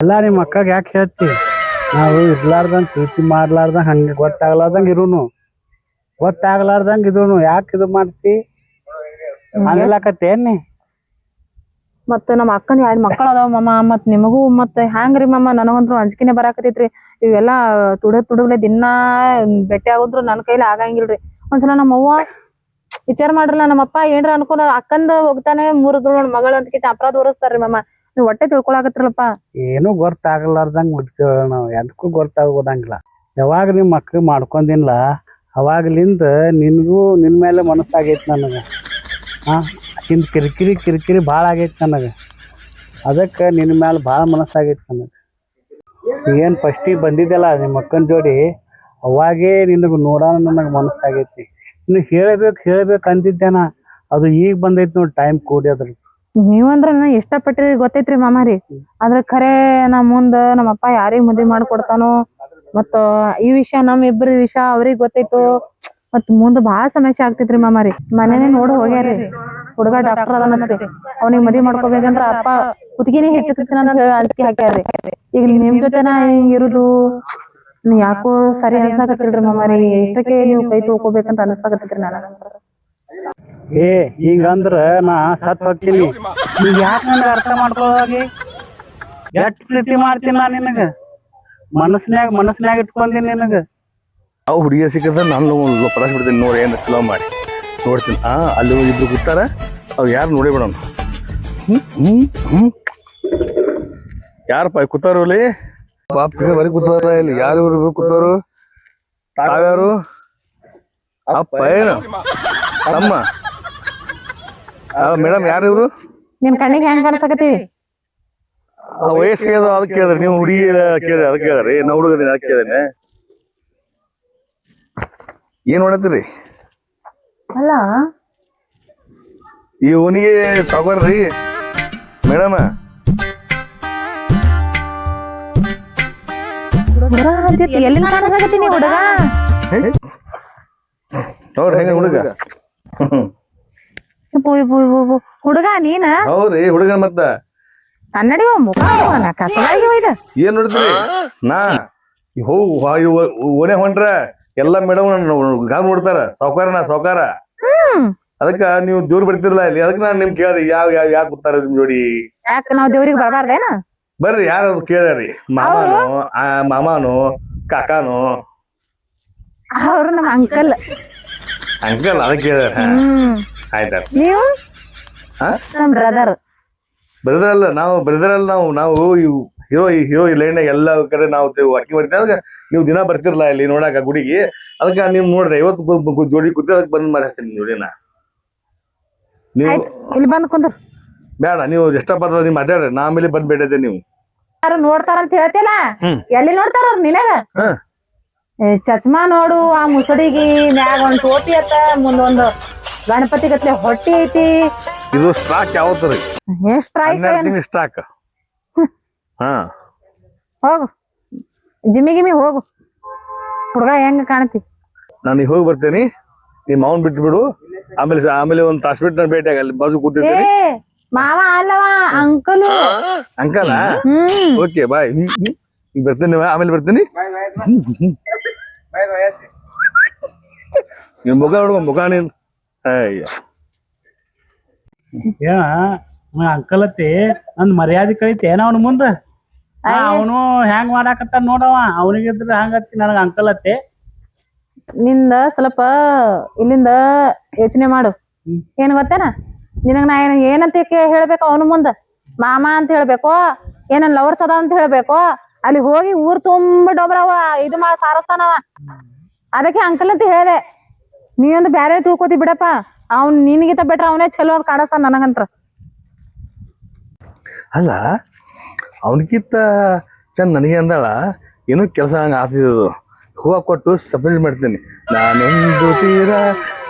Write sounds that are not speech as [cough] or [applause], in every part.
ಎಲ್ಲ ನಿಮ್ಮ ಅಕ್ಕಗೆ ಯಾಕೆ ಹೇಳ್ತಿ? ನಾವು ಇರ್ಲಾರ್ದಂಗ್ ಪ್ರೀತಿ ಮಾಡ್ಲಾರ್ದಂಗ್ ಹಂಗೆ ಗೊತ್ತಾಗ್ಲಾರ್ದಂಗ್ ಇರುನು. ಗೊತ್ತಾಗ್ಲಾರ್ದಂಗ್ ಇದೂನು. ಯಾಕೆ ಇದು ಮಾಡ್ತಿ? ಅನ್ಲಾಕತ್ತೇನ್ ಮತ್ತ ನಮ್ಮ ಅಕ್ಕನ ಎರಡು ಮಕ್ಕಳು ಅದಾವ ಮಮ್ಮ ಮತ್ತ ನಿಮಗೂ ಮತ್ತ ಹ್ಯಾಂಗ್ರಿ ಮಮ್ಮ ನನಗಂತ್ರು ಅಂಜಿಕೆನೆ ಬರಾಕತೈತ್ರಿ ಇವೆಲ್ಲಾ ತುಡ ತುಡುಗ್ಲೆ ದಿನಾ ಭೇಟಿ ಆಗೋದ್ರು ನನ್ನ ಕೈಲಿ ಆಗಂಗಿಲ್ರಿ. ಒಂದ್ಸಲ ನಮ್ಮ ಅವ್ವ ವಿಚಾರ ಮಾಡ್ರಲ್ಲ ನಮ್ಮಪ್ಪ ಏನ್ರ ಅನ್ಕೊಂಡ ಅಕ್ಕಂದ ಹೋಗ್ತಾನೆ ಮೂರ್ ನೋಡ್ ಮಗಳ ಅಂತ ಅಪರಾಧ ಹೊರಸ್ತಾರ್ರಿ ಮಮ್ಮ ನೀವ್ ಹೊಟ್ಟೆ ತಿಳ್ಕೊಳಕತ್ರಲ್ಲಪ್ಪ ಏನು ಗೊತ್ತಾಗ್ಲಾರ್ದಂಗ್ ನಾವು ಎದಕ್ಕೂ ಗೊತ್ತಾಗೋದಂಗಿಲ್ಲ. ಯಾವಾಗ ನಿಮ್ಮ ಅಕ್ಕ ಮಾಡ್ಕೊಂಡಿಲ್ಲ ಅವಾಗ್ಲಿಂದ ನಿನಗೂ ನಿನ್ ಮೇಲೆ ಮನಸ್ಸಾಗೈತಿ ನನಗೆ. ಹಾ ಆಕಿಂದ ಕಿರಿಕಿರಿ ಕಿರಿಕಿರಿ ಭಾಳ ಆಗೈತಿ ನನಗೆ. ಅದಕ್ಕೆ ನಿನ್ನ ಮೇಲೆ ಭಾಳ ಮನಸ್ಸಾಗೈತಿ ನನಗೆ. ಏನು ಫಸ್ಟಿಗೆ ಬಂದಿದ್ದಲ್ಲ ನಿಮ್ಮ ಅಕ್ಕನ ಜೋಡಿ, ಅವಾಗೇ ನಿನಗೆ ನೋಡೋಣ ನನಗೆ ಮನಸ್ಸಾಗೈತಿ. ಇನ್ನು ಹೇಳಬೇಕು ಹೇಳಬೇಕು ಅಂತಿದ್ದೇನ ಅದು ಈಗ ಬಂದೈತಿ ನೋಡಿ ಟೈಮ್ ಕೂಡಿ ಅದ್ರದ್ದು. ನೀವಂದ್ರ ನಾ ಇಷ್ಟಪಟ್ಟಿರಿ ಗೊತ್ತೈತ್ರಿ ಮಾಮಾರಿ. ಆದ್ರ ಖರೆ ನಾ ಮುಂದ ನಮ್ಮಪ್ಪ ಯಾರಿಗ್ ಮದ್ವಿ ಮಾಡ್ಕೊಡ್ತಾನೋ, ಮತ್ತ ಈ ವಿಷಯ ನಮ್ ಇಬ್ಬರ ವಿಷಯ ಅವ್ರಿಗೆ ಗೊತ್ತೈತು ಮತ್ ಮುಂದ ಬಾಳ ಸಮಸ್ಯೆ ಆಗ್ತೈತ್ರಿ ಮಾಮಾರಿ ಮನೇನೆ ನೋಡ್ ಹೋಗ್ಯಾರಿ ಹುಡುಗ ಡಾಕ್ಟರ್ ಅದನತ್ರಿ ಅವ್ನಿಗ್ ಮದ್ವಿ ಮಾಡ್ಕೋಬೇಕಂದ್ರ ಅಪ್ಪ ಕುತ್ತಿಗೆನೆ ಹೆಚ್ಚಿನ ಅಂತ ಹೇಳಿ ಹಾಕ್ಯಾರಿ ಹಾಕ್ಯಾರ್ರಿ. ಈಗ ನಿಮ್ ಜೊತೆನ ಹಿಂಗ್ ಇರುದು ಯಾಕೋ ಸರಿ ಅನ್ಸಾಕತ್ತಿಲ್ರಿ ಮಾಮಾರಿ ಎಷ್ಟಕ್ಕೆ ನೀವು ಕೈ ತೊಳ್ಕೊಬೇಕಂತ ಅನ್ಸಾಕತ್ತೈತ್ರಿ ನಾನು ಏ ಹಿಂಗಂದ್ರ ನಾ ಸತ್ ಹೋಗ್ತೀನಿ ನೀವ್ ಯಾಕ ನನಗ ಅರ್ಥ ಮಾಡ್ಕೊಳ್ಳೋಗಿ ಎಷ್ಟ್ ಪ್ರೀತಿ ಮಾಡ್ತೀನಿ ನಾ ನಿನಗ? ಮನಸ್ನ್ಯಾಗ ಮನಸ್ನ್ಯಾಗ ಇಟ್ಕೊಂಡಿ ನಿನಗ. ಅವು ಹುಡುಗಿಯ ಸಿಕ್ಕಿದ್ರೆ ನಾನು ಪಡಾಸ್ ಬಿಡ್ತೀನಿ ನೋಡಿ ಏನು ಚಲೋ ಮಾಡಿ. ನೋಡ್ತೀನಿ. ಆ ಅಲ್ಲಿ ಇಬ್ರು ಕೂತಾರ. ಅವ್ ಯಾರು ನೋಡಿ ಬಿಡೋಣ ಯಾರಪ್ಪ ಕೂತಾರು ಅಲ್ಲಿ? ಪಾಪ ಬರೀ ಕೂತಾರ ಇಲ್ಲಿ. ಯಾರು ಇವ್ರು ಕೂತಾರು? ತಾವ್ಯಾರು? ಅಪ್ಪ ಏನು? ತಮ್ಮ. ಮೇಡಮ್ ಯಾರು ಇವರು? ನಿನ್ ಕಣ್ಣಿಗೆ ಹೆಂಗ್ ಕಾಣಿಸಕತ್ತೀವಿ ವಯಸ್ಸಿಗೆ ಅದು ಅದಕ್ಕೆ ಕೇಳಿದ್ರಿ ನೀವು ಹುಡುಗಿ ಕೇಳಿದ್ರಿ ಅದಕ್ಕೆ ಕೇಳಿದ್ರಿ ನಾ ಹುಡುಗದಿನ ಅದಕ್ಕೆ ಕೇಳಿದ್ದೇನೆ ಏನ್ ಮಾಡತ್ತೀರಿ? ಅಲ್ಲ. ಈ ಸಾಗರ್ರಿ ತಗೋರ್ರಿ ಮೇಡಮ್. ಹುಡುಗ ಎಲ್ಲಿ ಹುಡುಗ? ನೋಡ್ರಿ ಹೆಂಗ ಹುಡುಗ. ಹುಡುಗ. ನೀನ? ಹೌದ್ರಿ ಹುಡುಗ ಮತ್ತ. ಕನ್ನಡಿ ಮುಖ ಏನ್ ನೋಡ್ತೀರಿ? ನಾ. ಹೋಗ್ರ ಹೊಂಟ್ರ. ಎಲ್ಲಾ ಮೇಡಮ್ ಗಾಬ್ ನೋಡ್ತಾರ. ಸಾವ್ಕಾರ ನಾ ಸಾವ್ಕಾರ. ಹ್ಮ್. ಅದಕ್ಕ ನೀವು ದೇವ್ರ ಬರ್ತಿರಲ್ಲ ಇಲ್ಲಿ? ಅದಕ್ಕೆ ನಾನು ನಿಮ್ ಕೇಳಿದೆ ಯಾವ ಯಾವ ಯಾಕೆ ಬರ್ತಾರ ನಿಮ್ ಜೋಡಿ? ಯಾಕೆ ನಾವ್ ದೇವ್ರಿಗೆ ಬರಬಾರ್ದೇನ? ಬರ್ರಿ ಯಾರು ಕೇಳ್ರಿ ಮಾಮಾನು ಆ ಮಾಮಾನು ಕಾಕಾನು. ಅವ್ರು ನಮ್ಮ ಅಂಕಲ್. ಅಂಕಲ್ ಅದಕ್ಕೆ ಆಯ್ತಾ ನೀವು? ನಮ್ ಬ್ರದರ್ ಬ್ರದರ್ ಅಲ್ಲ ನಾವು ಬ್ರದರ್ ಅಲ್ಲ ನಾವು ನಾವು ಇವು ಹೀರೋ ಹೀರೋ ಲೈನ್ ಎಲ್ಲ ಕಡೆ ನಾವು ಅಕ್ಕಿ ಮಾಡ್ತೀವಿ ಅದಕ್ಕೆ ನೀವು ದಿನ ಬರ್ತಿರಲ್ಲ ಇಲ್ಲಿ ನೋಡಾಕ ಗುಡಿಗೆ? ಅದಕ್ಕೆ ನೀವು ನೋಡ್ರಿ ಇವತ್ತು ಜೋಡಿ ಕೂತಿ ಅದಕ್ಕೆ ಬಂದ್ ಮಾತಾಡ್ತೀನಿ ಜೋಡಿನ. ನೀವು ಇಲ್ಲಿ ಬಂದ್ ಕುಂದ್ರ. ಬೇಡ ನೀವು ಎಷ್ಟಪ್ಪ ನೀವು ಮಾತಾಡ್ರಿ ನಾ ಆಮೇಲೆ ಬಂದ್ ಬೇಡದೆ ನೀವು. ಯಾರು ನೋಡ್ತಾರಂತ ಹೇಳ್ತಿಲ್ಲ ಹ್ಮ್. ಎಲ್ಲಿ ನೋಡ್ತಾರ ಅವ್ರು ನಿನಗ? ಚಚ್ಮಾ ನೋಡು ಆ ಮುಸಡಿಗಿ ಮ್ಯಾಗ ಒಂದ್ ಟೋಪಿ ಅತ್ತ ಮುಂದೊಂದು ಗಣಪತಿ ಗತ್ಲೆ ಹೊಟ್ಟಿ ಐತಿ. ಇದು ಸ್ಟಾಕ್ ಯಾವತ್ತು ರೀ ಎಷ್ಟ್ ಆಯ್ತು ಹನ್ನೆರಡು ತಿಂಗಳು ಸ್ಟಾಕ್ ಹಾ. ಹೋಗು. ಜಿಮ್ಮಿ ಗಿಮ್ಮಿ ಹೋಗು. ಹುಡುಗ ಹೆಂಗ ಕಾಣತಿ? ನಾನು ಈಗ ಹೋಗಿ ಬರ್ತೇನೆ. ನಿಮ್ಮ ಮಾವನ್ ಬಿಟ್ಟು ಬಿಡು ಆಮೇಲೆ ಸ- ಆಮೇಲೆ ಒಂದ್ ತಾಸು ಬಿಟ್ಟು ನಾನು ಭೇಟಿ ಅಲ್ಲಿ ಬಾಜು ಏ ಕೂತಿರ್ತೀನಿ ಮಾವ ಅಲ್ಲವ ಅಂಕಲು. ಅಂಕಲ? ಹ್ಮ್. Okay bye. ಈಗ ಬರ್ತೀನಿ ಆಮೇಲೆ ಬರ್ತೀನಿ. ನಿಮ್ ಮುಖ ನೋಡುವ ಮುಖ ನೀನ್. ಅಯ್ಯ. ಏನ ಅಂಕಲತ್ತಿ ನಂದ್ ಮರ್ಯಾದೆ ಕಳಿತೇನ ಏನ ಅವನ ಮುಂದ? ಅವನು ಹೆಂಗ್ ಮಾಡಾಕತ್ತಾನ ನೋಡವ ಅವನಿಗಿದ್ರ ಹಂಗತ್ತಿ ನನಗ ಅತ್ತೆ. ನಿಂದ ಸ್ವಲ್ಪ ಇಲ್ಲಿಂದ ಯೋಚನೆ ಮಾಡು. ಏನ್ ಗೊತ್ತೇನ? ನಿನಗ ನಾ ಏನ್ ಏನಂತ ಕೇ- ಹೇಳ್ಬೇಕು ಅವನ ಮುಂದ? ಮಾಮ ಅಂತ ಹೇಳ್ಬೇಕು? ಏನನ್ ಲವರ್ಸ್ ಅದ ಅಂತ ಹೇಳ್ಬೇಕು? ಅಲ್ಲಿ ಹೋಗಿ ಊರ್ ತುಂಬ ಡೊಬ್ರವ. ಇದು ಮಾ ಸಾರಸ್ತಾನವ ಅದಕ್ಕೆ ಅಂಕಲ್ ಅಂತ ಹೇಳ್ದೆ. ನೀ ಒಂದು ಬ್ಯಾರೆ ತಿಳ್ಕೊತಿ ಬಿಡಪ್ಪ. ಅವ್ನ್ ನಿನಗಿಂತ ಬೆಟ್ರ ಅವನೇ ಚಲೋ ಅಂತ ಕಾಣಿಸ್ತಾನ ನನಗಂತ್ರ. ಅಲ್ಲ ಅವನಕ್ಕಿಂತ ಚಂದ ನನಗೆ ಅಂದಾಳ, ಏನು ಕೆಲಸ ಹಂಗೆ ಆಗ್ತಿದ್ದು ಹೂವ ಕೊಟ್ಟು ಸರ್ಪ್ರೈಸ್ ಮಾಡ್ತೀನಿ. ನಾನೊಂದು ತೀರ,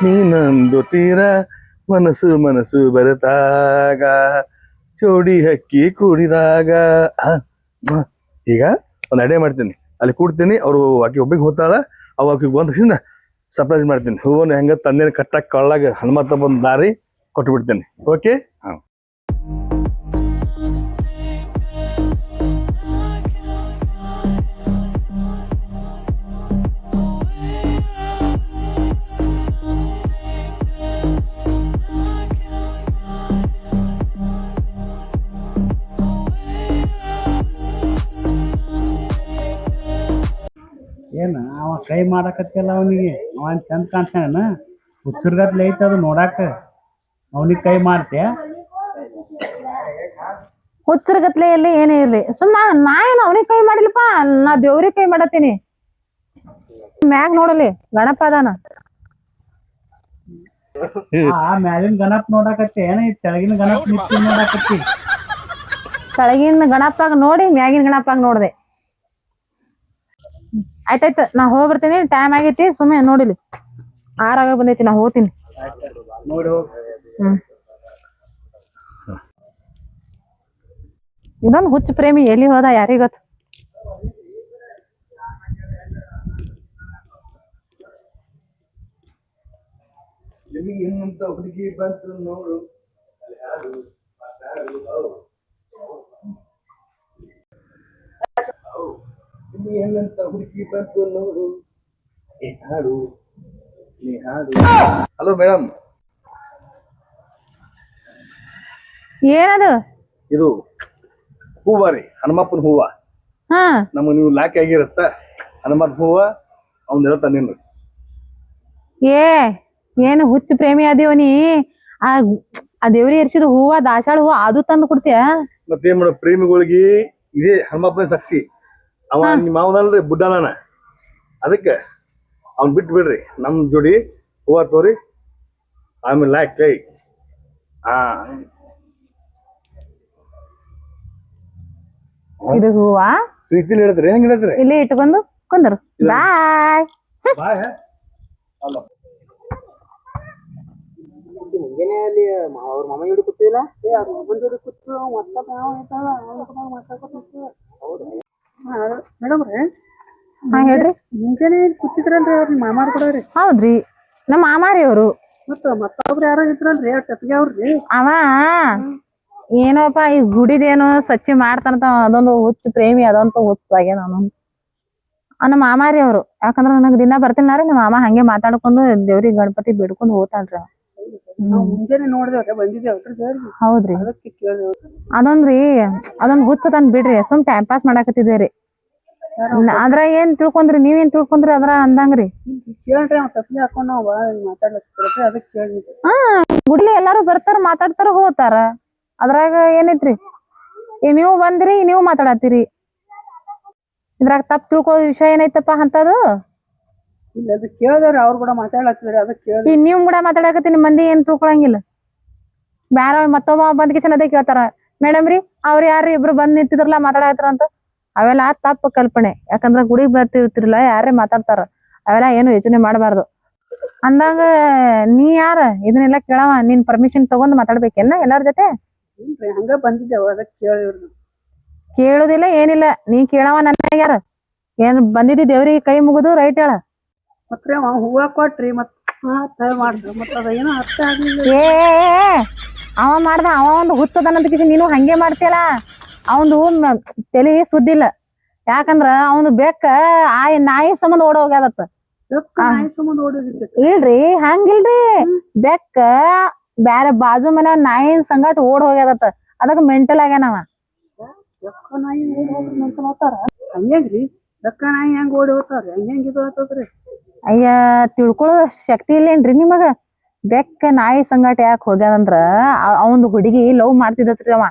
ನೀನೊಂದು ತೀರ, ಮನಸ್ಸು ಮನಸ್ಸು ಬರೆತಾಗ ಚೋಡಿ ಹಕ್ಕಿ ಕೂಡಿದಾಗ. ಈಗ ಒಂದು ಅಡೆ ಮಾಡ್ತೀನಿ. ಅಲ್ಲಿ ಕೂಡ್ತೀನಿ, ಅವರು ಆಕೆ ಒಬ್ಬಿಗೆ ಹೋಗ್ತಾಳೆ ಅವ ಆಕೆ ತಕ್ಷಣ ಸರ್ಪ್ರೈಸ್ ಮಾಡ್ತೀನಿ. ಹೂವನ್ನು ಹೆಂಗ ತಂದೇನೆ ಕಟ್ಟಕ್ಕೆ ಕಳ್ಳಾಗ ಹನುಮಂತ ಬಂದು ದಾರಿ ಕೊಟ್ಟು ಬಿಡ್ತೀನಿ ಓಕೆ ಕೈ ಮಾಡಕತ್ತಿಲ್ಲ ಅವನಿಗೆ. ಅವನ್ ಚಂದ ಕಾಣ್ತಾನ ಹುಚ್ಚರ್ಗತ್ಲೆ ಐತೆ ಅದು ನೋಡಾಕ. ಅವನಿಗೆ ಕೈ ಮಾಡ್ತೆ ಹುಚ್ಚುರ್ಗತ್ಲೆ ಎಲ್ಲಿ ಏನೇ ಇರ್ಲಿ. ಸುಮ್ಮ ನಾ ಏನು ಅವನಿಗೆ ಕೈ ಮಾಡಿಲ್ಲಪ್ಪ ನಾ ದೇವ್ರಿಗೆ ಕೈ ಮಾಡತ್ತೀನಿ. ಮ್ಯಾಗ ನೋಡಲಿ ಗಣಪ ಅದಾನ. ಆ ಮ್ಯಾಲಿನ ಗಣಪ್ ನೋಡಾಕತ್ತಿ ಏನ ಈ ತೆಳಗಿನ ಗಣಪ್ ನಿಂತು ನೋಡಾಕತ್ತಿ? ಕೆಳಗಿನ ಗಣಪಾಗ ನೋಡಿ ಮ್ಯಾಗಿನ ಗಣಪಾಗ ನೋಡ್ದೆ. ಆಯ್ತಾಯ್ತು ನಾ ಹೋಗಿ ಬರ್ತೀನಿ ಟೈಮ್ ಆಗೈತಿ ಸುಮ್ಮನೆ ನೋಡಿಲಿ. ಆರಾಗ ಬಂದೈತಿ ನಾ ಹೋಗ್ತೀನಿ. ಹ್ಮ್. ಇದೊಂದು ಹುಚ್ಚ ಪ್ರೇಮಿ ಎಲ್ಲಿ ಹೋದ ಯಾರಿಗ್ ಗೊತ್ತು? ನಿಮಗೆ ಇನ್ನಂತ ಹುಡುಗಿ ಬಂತು ನೋಡು. ಏನಂತ ಹುಡುಕಿ ಬಂತು ನೋಡು. ಏ ಹಾಡು ನೀ ಹಾಡು ಹಲೋ ಮೇಡಮ್ ಏನದು? ಇದು ಹೂವ ರೀ ಹನುಮಪ್ಪನ ಹೂವ. ಹಾ. ನಮಗೆ ನೀವು ಲ್ಯಾಕ್ ಆಗಿರತ್ತ ಹನುಮಪ್ಪ ಹೂವ ಅವ್ನ ಹೇಳ್ತಾನೆ ನೀನು ಏ ಏನು ಹುಚ್ಚ ಪ್ರೇಮಿ ಅದೀವ ನೀ? ಆ ಆ ದೇವ್ರಿ ಎರ್ಸಿದ ಹೂವ ದಾಸಾಳ ಹೂವ ಅದು ತಂದು ಕೊಡ್ತೀಯ? ಮತ್ತೇನ್ ಮೇಡಮ್ ಮಾಡೋ ಪ್ರೇಮಿಗಳಿಗೆ ಇದೇ ಹನುಮಪ್ಪನ ಸಾಕ್ಷಿ. ಅವ ನಿಮ್ಮ ಅವನಲ್ರಿ ಬುಡ್ಡನ ಅದಕ್ಕೆ ಅವ್ನ್ ಬಿಟ್ಟು ಬಿಡ್ರಿ ನಮ್ ಜೋಡಿ ಹೂವ ತೋರಿ ಆಮೇಲೆ ಲ್ಯಾಕ್ ಕೈ. ಹಾ ಇದು ಹೂವ? ಪ್ರೀತಿಲಿ ಹೇಳಿದ್ರಿ ಹೆಂಗ್ ಹೇಳಿದ್ರಿ? ಇಲ್ಲಿ ಇಟ್ಕೊಂಡು ಕುಂದರು. ಬಾಯ್. ಬಾಯ್ ಮುಂಜಾನೆ ಅಲ್ಲಿ. ಅವ್ರ ಮಮ್ಮ ಜೋಡಿ ಕೂತಿಲ್ಲ ಏ ಅವ್ರ ಮಮ್ಮನ ಜೋಡಿ ಕೂತು ಮತ್ತೆ ಇದ್ದಾಳ ಅವನ ಕೂಡ ಮಾತಾಡ್ಕೊತಿತ್ತು ಮೇಡಮ್ ರೀ ಹಾ ಹೇಳ್ರಿ. ಮುಂಜಾನೆ ಕೂತಿದ್ರಲ್ರಿ ಅವ್ರ ನಿಮ್ಮ ಮಾಮಾರ್ ಕೂಡ ರೀ ಹೌದ್ರಿ. ನಮ್ಮ ಮಾಮಾರಿ ಅವರು ಮತ್ತ ಮತ್ತೊಬ್ರು ಯಾರೋ ಇದ್ರಲ್ರಿ ಅವ್ರ ಟೆಪ್ಪಿಗೆ ಅವ್ರಿ ಅವ ಏನೋಪ್ಪ ಈ ಗುಡಿದೇನೋ ಸ್ವಚ್ಛ ಮಾಡ್ತಾನಂತ ಅದೊಂದು ಹುಚ್ಚು ಪ್ರೇಮಿ ಅದಂತ ಹುಚ್ಚಾಗೆ ನಾನು. ನಮ್ಮ ಮಾಮಾರಿ ಅವರು ಯಾಕಂದ್ರ ನನಗ್ ದಿನ ಬರ್ತೀನಾರ ನಮ್ಮ ಮಾಮ ಹಂಗೆ ಮಾತಾಡ್ಕೊಂಡು ದೇವ್ರಿಗೆ ಗಣಪತಿ ಬಿಡ್ಕೊಂಡು ಹೋಗ್ತಾನ್ರಿ ಅವ. ನಾವು ಮುಂಜಾನೆ ನೋಡಿದೇವ್ರಿ ಬಂದಿದ್ದೇವ್ರಿ ದೇವ್ರಿಗೆ ಹೌದ್ರಿ. ಅದಕ್ಕೆ ಕೇಳಿದೇವ್ ಅದೊಂದ್ರಿ ಅದೊಂದ್ ಹುಚ್ಚ ತಂದ್ ಬಿಡ್ರಿ ಸುಮ್ ಟೈಮ್ ಪಾಸ್ ಮಾಡಾಕತ್ತಿದ್ದೇರಿ. ಅದ್ರ ಏನ್ ತಿಳ್ಕೊಂಡ್ರಿ ನೀವೇನ್ ತಿಳ್ಕೊಂಡ್ರಿ ಅದ್ರ ಅಂದಂಗ್ರಿ. ಕೇಳ್ರಿ ಅವ್ ತಪ್ಲಿ ಹಾಕೊಂಡು ನಾವ್ ಅದಕ್ಕೆ ಹಾ ಗುಡ್ಲಿ ಎಲ್ಲಾರು ಬರ್ತಾರ ಮಾತಾಡ್ತಾರ ಹೋಗ್ತಾರ ಅದ್ರಾಗ ಏನೈತ್ರಿ? ಈಗ ನೀವು ಬಂದ್ರಿ ನೀವು ಮಾತಾಡತ್ತೀರಿ. ಇದ್ರಾಗ ತಪ್ಪು ತಿಳ್ಕೊಳ್ಳೋ ವಿಷಯ ಏನೈತಪ್ಪ ಅಂತದು? ಇಲ್ಲ ಅದು ಕೇಳಿದೇವ್ರಿ ಅವ್ರು ಕೂಡ ಮಾತಾಡ್ಲತ್ತಿದ್ರಿ ಅದಕ್ಕೆ ಕೇಳಿ ಈಗ ನೀವು ಕೂಡ ಮಾತಾಡಕತ್ತೀನಿ ಮಂದಿ ಏನ್ ತಿಳ್ಕೊಳಂಗಿಲ್ಲ. ಬ್ಯಾರ ಮತ್ತೊಬ್ಬ ಬಂದ್ ಕಿಶನ್ ಅದೇ ಕೇಳ್ತಾರ ಮೇಡಮ್ ರೀ ಅವ್ರ ಯಾರು ಇಬ್ರು ಬಂದ್ ನಿಂತಿದ್ರಲ್ಲ ಮಾತಾಡತ್ರ ಅಂತ? ಅವೆಲ್ಲ ತಪ್ಪು ಕಲ್ಪನೆ. ಯಾಕಂದ್ರ ಗುಡಿಗೆ ಬರ್ತಿರ್ತಿರಲ್ಲ ಯಾರೇ ಮಾತಾಡ್ತಾರ ಅವೆಲ್ಲ ಏನು ಯೋಚನೆ ಮಾಡಬಾರ್ದು. ಅಂದಾಗ ನೀ ಯಾರ? ಇದನ್ನೆಲ್ಲ ಕೇಳವ ನಿನ್ ಪರ್ಮಿಷನ್ ತಗೊಂಡ್ ಮಾತಾಡ್ಬೇಕೇನ ಎಲ್ಲಾರ ಜೊತೆ? ಇಲ್ರಿ ಹಂಗ ಬಂದಿದ್ದೇವ ಅದಕ್ಕೆ ಕೇಳಿವ್ರಿ ಕೇಳುದಿಲ್ಲ ಏನಿಲ್ಲ ನೀ ಕೇಳವ ನನ್ನ ಯಾರ? ಏನ್ ಬಂದಿದ್ದಿ ದೇವ್ರಿಗೆ ಕೈ ಮುಗಿದು ರೈಟ್ ಹೇಳ. ಮತ್ರಿ ಅವ ಹೂವ ಕೊಟ್ರಿ ಮತ್ ಹಾ ಮಾಡ್ರಿ ಮತ್ತ ಅದ ಏನೋ ಅರ್ಥ ಆಗ್ಲಿಲ್ಲ. ಏ ಅವ ಮಾಡ್ದ ಅವ ಒಂದು ಹುತ್ತದನಂತ ಕಿಸಿ ನೀನು ಹಂಗೆ ಮಾಡ್ತೀಯಲ್ಲ? ಅವಂದು ತಲೆ ಸುದ್ದಿಲ್ಲ. ಯಾಕಂದ್ರ ಅವನು ಬೆಕ್ಕ ಆಯ್ ನಾಯಿ ಸಂಬಂಧ ಓಡ ಹೋಗ್ಯಾದತ್ತ. ಇಲ್ರಿ ಹಂಗಿಲ್ರಿ. ಬೆಕ್ಕ ಬ್ಯಾರೆ ಬಾಜು ಮನೆ ನಾಯಿ ಸಂಗಾಟ ಓಡ್ ಹೋಗ್ಯಾದತ್ತ. ಅದಕ್ಕ ಮೆಂಟಲ್ ಆಗ್ಯಾನವ ಬೆಕ್ಕ ನಾಯಿ ಓಡ್ ಹೋಗ್ರಿ ಅಂತ ಹಂಗ್ರಿ ಬೆಕ್ಕ ನಾಯಿ ಹೆಂಗ್ ಓಡಿ ಹೋಗ್ತಾವ್ರಿ? ಹಂಗ ಹೆಂಗ್ ಇದು ಆತದ್ರಿ ಅಯ್ಯ ತಿಳ್ಕೊಳ್ಳೋ ಶಕ್ತಿ ಇಲ್ಲೇನ್ರಿ ನಿಮಗ ಬೆಕ್ಕ ನಾಯಿ ಸಂಗಾಟ ಯಾಕೆ ಹೋಗ್ಯಾನಂದ್ರ ಅವಂದ್ ಹುಡುಗಿ ಲವ್ ಮಾಡ್ತಿದ್ರಿ ಅವ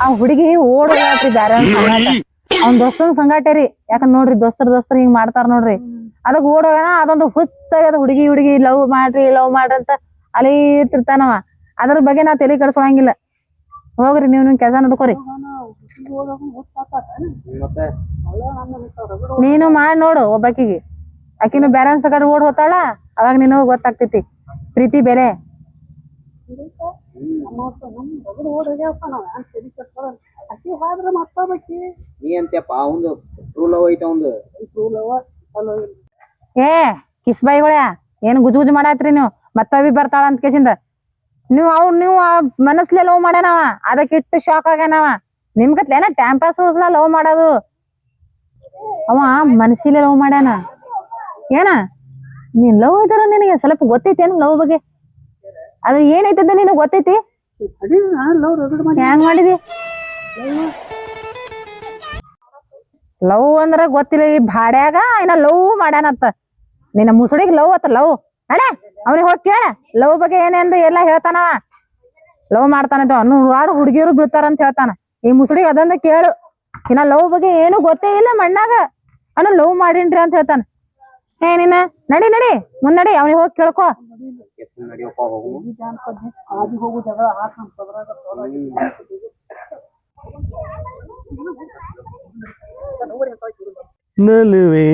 ಆ ಹುಡುಗಿ ಓಡೋದ್ರಿ ಬ್ಯಾರ ಸಂಗಾಟ ಅವ್ನ ದೋಸ್ತನ್ ಸಂಗಾಟ ರೀ ಯಾಕಂದ್ ನೋಡ್ರಿ ದೋಸ್ತರ್ ದೋಸ್ತರ್ ಹಿಂಗ್ ಮಾಡ್ತಾರ ನೋಡ್ರಿ ಅದಕ್ ಓಡೋಗಣ ಅದೊಂದು ಹುಚ್ಚಾಗ್ಯದ ಹುಡುಗಿ ಹುಡುಗಿ ಲವ್ ಮಾಡ್ರಿ ಲವ್ ಮಾಡ್ರಿ ಅಂತ ಅಲ್ಲಿ ಇರ್ತಿರ್ತಾನವ ಅದ್ರ ಬಗ್ಗೆ ನಾವ್ ತಲೆ ಕೆಡ್ಸ್ಕೊಳಂಗಿಲ್ಲ ಹೋಗ್ರಿ ನೀವ್ ನಿಮ್ ಕೆಲಸ ನೋಡ್ಕೋರಿ ನೀನು ಮಾಡಿ ನೋಡು ಒಬ್ಬಾಕಿಗೆ ಆಕಿನು ಬ್ಯಾಲೆನ್ಸ್ ಕಡೆ ಓಡ್ ಹೋತಾಳ ಅವಾಗ ನಿನಗೂ ಗೊತ್ತಾಗ್ತೈತಿ. ಪ್ರೀತಿ ಬೆಲೆ. ನೀ ಅಂತ್ಯಪ್ಪ ಅವಂದು ಟ್ರೂ ಲವ್ ಐತ ಅವಂದು ಏ ಕಿಸ್ಬಾಯಿಗಳ ಏನ್ ಗುಜು ಗುಜು ಮಾಡಾತ್ರಿ ನೀವು? ಮತ್ತವಿ ಬರ್ತಾಳ ಅಂತ ಕೇಸಿಂದ. ನೀವು ಅವ್ ನೀವು ಮನಸ್ಲೆ ಲವ್ ಮಾಡ್ಯಾನವ ಅದಕ್ಕೆ ಇಟ್ಟು ಶಾಕ್ ಆಗ್ಯಾನವ ನಿಮ್ಗತ್ಲೇನ ಟೈಮ್ ಪಾಸ್ ಲವ್ ಮಾಡೋದು? ಅವ ಮನಸ್ಸಿಲೆ ಲವ್ ಮಾಡ್ಯಾನ? ಏನ? ನೀನ್ ಲವ್ ಇದಾರ ನಿನಗೆ ಸ್ವಲ್ಪ ಗೊತ್ತೈತೇನು ಲವ್ ಬಗ್ಗೆ? ಅದು ಏನೈತದ ನಿನಗೆ ಗೊತ್ತೈತಿ? ಹೆಂಗ್ ಮಾಡಿದಿ? ಲವ್ ಅಂದ್ರ ಗೊತ್ತಿಲ್ಲ ಈ ಭಾಡ್ಯಾಗ ಇನ್ನ ಲವ್ ಮಾಡ್ಯಾನಂತ. ನಿನ್ನ ಮುಸುಡಿಗೆ ಲವ್ ಅತ್ತ ಲವ್ ಅಣ್ಣ ಅವನಿಗೆ ಹೋಗಿ ಕೇಳ. ಲವ್ ಬಗ್ಗೆ ಏನೇನು ಎಲ್ಲ ಹೇಳ್ತಾನ ಲವ್ ಮಾಡ್ತಾನಂತ ನೂರಾರು ಹುಡುಗಿಯರು ಬೀಳ್ತಾರಂತ ಹೇಳ್ತಾನ. ಈ ಮುಸುಡಿಗೆ ಅದಂದ ಕೇಳು. ಇನ್ನ ಲವ್ ಬಗ್ಗೆ ಏನು ಗೊತ್ತೇ ಇಲ್ಲ ಮಣ್ಣಾಗ. ಅಣ್ಣ ಲವ್ ಮಾಡಿನ್ರಿ ಅಂತ ಹೇಳ್ತಾನ. ಏ ನಿನ್ನ ನಡಿ ನಡಿ ಮುಂದ್ ನಡಿ ಅವ್ನಿಗೆ ಹೋಗಿ ಕೇಳ್ಕೊ. ನಲುವೆ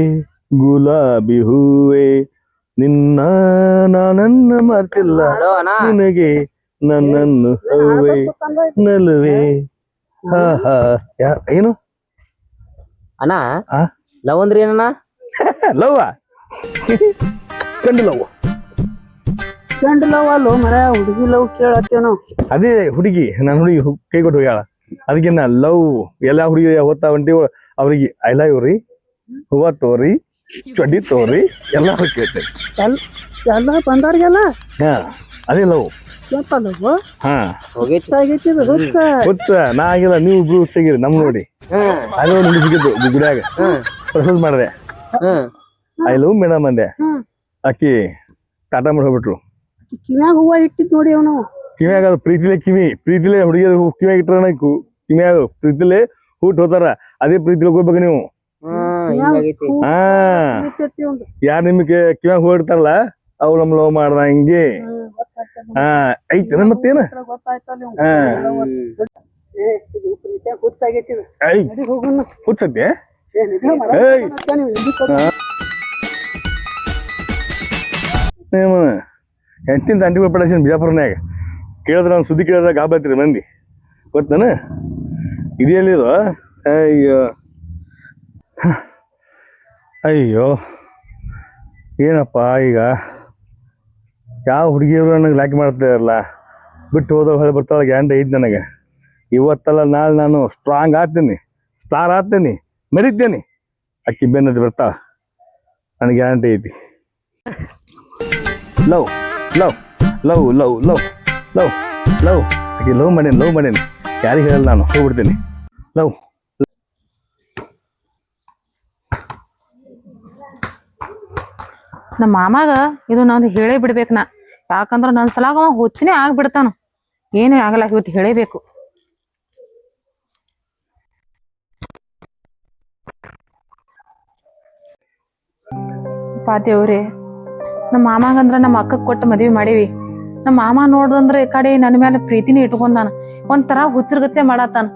ಗುಲಾಬಿ ಹೂವೆ ನಿನ್ನ ನಾನನ್ನ ಮರ್ತಿಲ್ಲ ನಿನಗೆ ನನ್ನನ್ನು ಹೂವೆ. ನಲುವೆ. ಹಾ ಹಾ. ಏನು? ಅಣ್ಣ? ಲವ್ ಅಂದ್ರೆ ಏನಣ್ಣ [laughs] ಲವ್ವ? [laughs] ಚಂಡು ಲವ್ ಗಂಡ ಲವ್ ಅಲ್ಲೋ ಮರ ಹುಡುಗಿ ಲವ್ ಕೇಳತ್ತೇವ್ ನಾವು ಅದೇ ಹುಡುಗಿ ನನ್ನ ಹುಡುಗಿ ಹು- ಕೈ ಕೊಟ್ಟು ಹೋಗ್ಯಾಳ. ಅದಕ್ಕೆ ನಾ ಲವ್ ಎಲ್ಲ ಹುಡುಗಿ ಹೊತ್ತ ಹೊಂಟಿವ ಅವ್ರಿಗೆ ಐ ಲವ್ ಯು ರೀ ಹೂವ ತೋರಿ ಚಡ್ಡಿ ತೋರಿ ಎಲ್ಲ ಕೇಳ್ತೇನೆ ಎಲ್ ಎಲ್ಲ ಬಂದವ್ರಿಗೆಲ್ಲ? ಹಾ ಅದೇ ಲವ್ ಸ್ವಲ್ಪ ಲವ್ ಹಾ. ಹೋಗೈತಿ ಆಗೈತಿ ಇದು ಹುಚ್ಚ ಗೊತ್ತ ನಾ ಆಗಿಲ್ಲ ನೀವು ಇಬ್ರು ಸಿಗಿರಿ ನಮ್ ನೋಡಿ. ಅದೇ ಸಿಗಿದ್ದು ಗುಡಿಯಾಗ. ಪ್ರಪೋಸ್ ಮಾಡಿದೆ. ಐ ಲವ್ ಮೇಡಮ್ ಅಂದೆ. ಅಕ್ಕಿ ಆಕಿ ಟಾಟಾ ಮಾಡಿ ಹೋಗ್ಬಿಟ್ರು ಕಿವ್ಯಾಗ ಹೂವ ಇಟ್ಟಿದ್ ನೋಡಿ ಅವನು. ಕಿವಿಯಾಗ ಅದು ಪ್ರೀತಿಲೇ ಕಿವಿ ಪ್ರೀತಿಲೇ ಹುಡುಗಿಯರು ಕಿವಿಯಾಗ ಇಟ್ರ ಕಿವಿಯಾಗ ಪ್ರೀತಿಲೇ ಹೂಟ್ ಹೋತಾರ. ಅದೇ ಪ್ರೀತಿಲಿ ಹೋಗ್ಬೇಕು ನೀವು. ಹಾ ಯಾರ್ ನಿಮ್ಗೆ ಕಿವಿಯಾಗ ಹೂ ಇಡ್ತಾರಲ್ಲ ಅವ್ ನಮ್ ಲವ್ ಮಾಡ್ದ ಹಿಂಗೆ. ಹಾ ಐತೆ ಮತ್ತೇನ? ಗೊತ್ತಾಯ್ತಲ್ಲ ನೀವು ಎಂತಿಂತ ಅಂಟಿಗಳು ಬಿಜಾಪುರನ್ಯಾಗ? ಕೇಳಿದ್ರೆ ನಾನು ಸುದ್ದಿ ಕೇಳಿದ್ರೆ ಗಾಬತ್ರಿ ಮಂದಿ. ಗೊತ್ತಾನ? ಇದೆಯಲ್ಲಿದು ಅಯ್ಯೋ. ಅಯ್ಯೋ. ಏನಪ್ಪ ಈಗ? ಯಾವ ಹುಡುಗಿಯರು ನನಗೆ ಲಾಕಿ ಮಾಡ್ತಾ ಇರಲ್ಲ? ಬಿಟ್ಟು ಹೋದ ಹೊಳೆ ಬರ್ತಾಳೆ ಗ್ಯಾಂಡ ಐತಿ ನನಗೆ. ಇವತ್ತಲ್ಲ ನಾಳೆ ನಾನು ಸ್ಟ್ರಾಂಗ್ ಆಗ್ತೀನಿ. ಸ್ಟಾರ್ ಆಗ್ತೀನಿ. ಮೆರಿತೇನೆ. ಅಕ್ಕಿ ಬೆನ್ನದ್ದು ಬರ್ತಾಳೆ. ನನಗೆ ಗ್ಯಾರಂಟಿ ಐತಿ. Love love love love love love love ಆಕೆ ಲವ್ ಮಾಡೇನಿ ಲವ್ ಮಾಡೇನಿ ಯಾರಿಗೆ ಹೇಳಲ್ಲ ನಾನು, ಹೋಗ್ಬಿಡ್ತೀನಿ. ಲವ್ ನಮ್ಮ ಮಾಮಾಗ ಇದು ನಾನು ಹೇಳೇ ಬಿಡ್ಬೇಕು ನಾ. ಯಾಕಂದ್ರೆ ನನ್ನ ಸಲಾಗ ಅವ ಹುಚ್ಚನೇ ಆಗ್ಬಿಡ್ತಾನ. ಏನು ಆಗಲ್ಲ, ಇವತ್ತು ಹೇಳೇಬೇಕು. ಪಾದೇವ್ರಿ ನಮ್ಮ ಮಾಮಾಗಂದ್ರ ನಮ್ಮ ಅಕ್ಕಕ್ಕೆ ಕೊಟ್ಟು ಮದ್ವಿ ಮಾಡೀವಿ. ನಮ್ಮ ಮಾಮ ನೋಡುದಂದ್ರ ಈ ಕಡೆ ನನ್ನ ಮೇಲೆ ಪ್ರೀತಿನೇ ಇಟ್ಕೊಂಡಾನ. ಒಂಥರ ಹುಚ್ಚರ್ಗತ್ಲೆ ಮಾಡತ್ತಾನ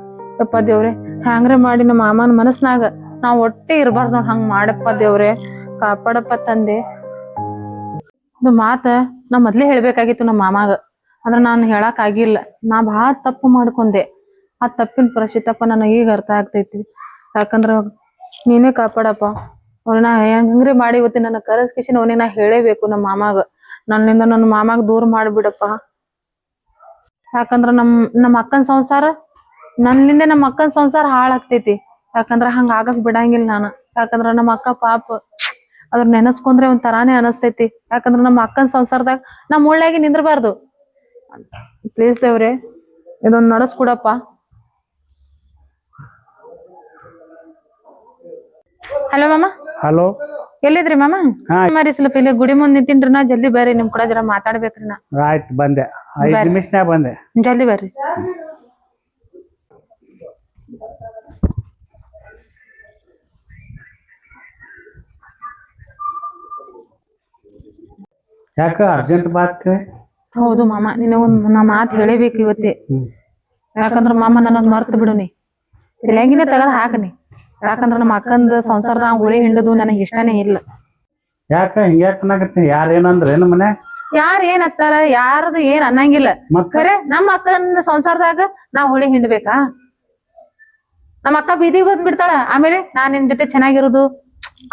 ಯಪ್ಪ ದೇವ್ರೆ, ಹ್ಯಾಂಗ್ರೆ ಮಾಡಿ ನಮ್ಮ ಮಾಮನ ಮನಸ್ನಾಗ ನಾವ್ ಒಟ್ಟೆ ಇರಬಾರ್ದು ಹಂಗ್ ಮಾಡಪ್ಪ ದೇವ್ರೆ, ಕಾಪಾಡಪ್ಪ ತಂದೆ. ಇದು ಮಾತ ನಾ ಮೊದ್ಲೇ ಹೇಳ್ಬೇಕಾಗಿತ್ತು ನಮ್ಮ ಮಾಮಾಗ. ಅಂದ್ರ ನಾನು ಹೇಳಕ್ ಆಗಿಲ್ಲ. ನಾ ಭಾಳ ತಪ್ಪು ಮಾಡ್ಕೊಂಡೆ. ಆ ತಪ್ಪಿನ ಪ್ರಶಿತಪ್ಪ ನನಗೀಗ ಅರ್ಥ ಆಗ್ತೈತಿ. ಯಾಕಂದ್ರ ನೀನೇ ಕಾಪಾಡಪ್ಪ. ಅವ್ನ ಹೆಂಗ್ರಿ ಮಾಡಿ ಇವತ್ತಿ ನನ್ನ ಕರೆಸ್ಕಿಸಿನ ಅವನಿಗೆ ನಾ ಹೇಳೇಬೇಕು ನಮ್ಮ ಮಾಮಾಗ. ನನ್ನಿಂದ ನನ್ನ ಮಾಮಾಗ ದೂರ ಮಾಡ್ಬಿಡಪ್ಪ. ಯಾಕಂದ್ರ ನಮ್, ನಮ್ಮ ಅಕ್ಕನ ಸಂಸಾರ, ನನ್ನಿಂದ ನಮ್ಮ ಅಕ್ಕನ ಸಂಸಾರ ಹಾಳಾಗ್ತೈತಿ. ಯಾಕಂದ್ರ ಹಂಗ ಆಗಕ್ ಬಿಡಂಗಿಲ್ಲ ನಾನು. ಯಾಕಂದ್ರ ನಮ್ಮ ಅಕ್ಕ ಪಾಪ, ಅದ್ರ ನೆನಸ್ಕೊಂಡ್ರೆ ಒಂದ್ ತರಾನೇ ಅನಸ್ತೈತಿ. ಯಾಕಂದ್ರ ನಮ್ಮ ಅಕ್ಕನ ಸಂಸಾರದಾಗ ನಮ್ಮ ಒಳ್ಳೆಯಾಗಿ ನಿಂದ್ರಬಾರ್ದು. ಪ್ಲೀಸ್ ದೇವ್ರೆ, ಇದೊಂದ್ ನಡಸ್ಕೊಡಪ್ಪ. ಹಲೋ ಮಾಮ. ಹಲೋ? ಎಲ್ಲಿದ್ರಿ ಮಾಮ? ಹಾ. ಮರಿ ಸ್ವಲ್ಪ ಇಲ್ಲಿ ಗುಡಿ ಮುಂದೆ ನಿಂತಿನ್ರಿ ನಾ ಜಲ್ದಿ ಬರ್ರಿ ನಿಮ್ ಕೂಡ ಜರ ಮಾತಾಡ್ಬೇಕ್ರಿ ನಾ. ಆಯ್ತು ಬಂದೆ. ಐದು. ನಿಮಿಷನ್ಯಾಗ ಬಂದೆ. ಜಲ್ದಿ ಬರ್ರಿ. ಯಾಕ ಅರ್ಜೆಂಟ್ ಬಾತ್ ಹೌದು ಮಾಮ ನಿನಗೊಂದ್ ನಾ ಮಾತ್ ಹೇಳೇಬೇಕು ಇವತ್ತೇ. ಯಾಕಂದ್ರ ಮಾಮ ನನ್ನ ಮರ್ತ್ ಬಿಡು ನೀ. ತಲೆಗಿನ ತೆಗದ್ ಹಾಕನಿ ಯಾಕಂದ್ರ ನಮ್ಮ ಅಕ್ಕಂದ ಸಂಸಾರದ ಹುಳಿ ಹಿಂಡದು ನನಗೆ ಇಷ್ಟನೇ ಇಲ್ಲ. ಯಾಕ ಹಿಂಗ್ಯಾಕ ಯಾರ ಏನಂದ್ರ ಏನು ಮನೆ? ಯಾರ ಏನ್ ಹತ್ತಾರ ಯಾರದು ಏನ್ ಅನ್ನಂಗಿಲ್ಲ. ಖರೆ ನಮ್ಮ ಅಕ್ಕನ ಸಂಸಾರದಾಗ ನಾವ್ ಹುಳಿ ಹಿಂಡ್ಬೇಕಾ? ನಮ್ಮ ಅಕ್ಕ ಬೀದಿಗೆ ಬಂದ್ಬಿಡ್ತಾಳ ಆಮೇಲೆ ನಾ ನಿನ್ ಜೊತೆ ಚೆನ್ನಾಗಿರೋದು.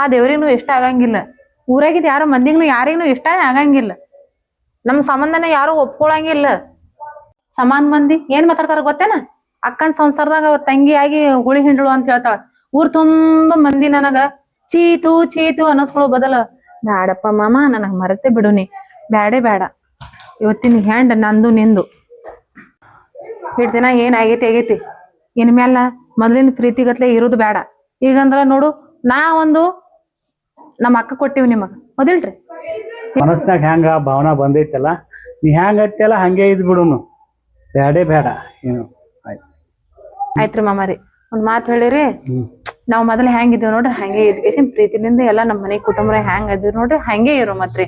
ಆ ದೇವ್ರಿಗೂ ಇಷ್ಟ ಆಗಂಗಿಲ್ಲ. ಊರಾಗಿದ್ ಯಾರ ಮಂದಿಗ್ನು ಯಾರಿಗೂ ಇಷ್ಟ ಆಗಂಗಿಲ್ಲ. ನಮ್ ಸಂಬಂಧನ ಯಾರು ಒಪ್ಕೊಳಂಗಿಲ್ಲ. ಸಮಾನ ಮಂದಿ ಏನ್ ಮಾತಾಡ್ತಾರ ಗೊತ್ತೇನ? ಅಕ್ಕನ ಸಂಸಾರದಾಗ ತಂಗಿಯಾಗಿ ಹುಳಿ ಹಿಂಡಳು ಅಂತ ಹೇಳ್ತಾಳ. ಊರ್ ತುಂಬಾ ಮಂದಿ ನನಗ ಚೀತು ಚೀತು ಅನ್ನಿಸ್ಕೊಳ್ಳೋ ಬದಲ ಬ್ಯಾಡಪ್ಪ ಮಾಮ ನನಗ್ ಮರತೆ ಬಿಡುನಿ ಬ್ಯಾಡೇ ಬೇಡ ಇವತ್ತಿನ ಹ್ಯಾಂಡ್ ನಂದು ನಿಂದು. ಇಷ್ಟ್ ದಿನ ಏನ್ ಆಗೈತಿ ಇನ್ ಮ್ಯಾಲ ಮೊದ್ಲಿನ ಪ್ರೀತಿಗತ್ಲೆ ಇರೋದು ಬೇಡ ಈಗಂದ್ರ ನೋಡು ನಾ ಒಂದು ನಮ್ಮ ಅಕ್ಕ ಕೊಟ್ಟಿವ್ ನಿಮಗ. ಮೊದಲ್ರಿ ಮನಸ್ನಾಗ ಹ್ಯಾಂಗ ಭಾವನಾ ಬಂದೈತಲ್ಲ ನೀ ಹ್ಯಾಂಗ ಐತಿಯಲ್ಲ ಹಂಗೆ ಇದ್ ಬಿಡುನು. ಬ್ಯಾಡೇ ಬೇಡ ಏನು. ಆಯ್ತು. ಆಯ್ತ್ರಿ ಮಾಮಾರಿ ಒಂದ್ ಮಾತ್ ಹೇಳಿರಿ ನಾವ್ ಮೊದಲ ಹೆಂಗಿದ್ದೇವ್ ನೋಡ್ರಿ ಹಂಗೆ ಎಜುಕೇಶನ್ ಪ್ರೀತಿಲಿಂದ ಎಲ್ಲಾ ನಮ್ಮ ಮನೆ ಕುಟುಂಬ ಹೆಂಗ್ ಅದಿವ್ ನೋಡ್ರಿ ಹಂಗೆ ಇರೋ ಮತ್ರಿ.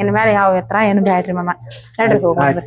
ಇನ್ ಮ್ಯಾಲ ಯಾವ ಎತ್ತರ ಏನು ಬ್ಯಾಡ್ರಿ ಮಮ್ಮ ನಡ್ರಿ ಹೋಗ್ರಿ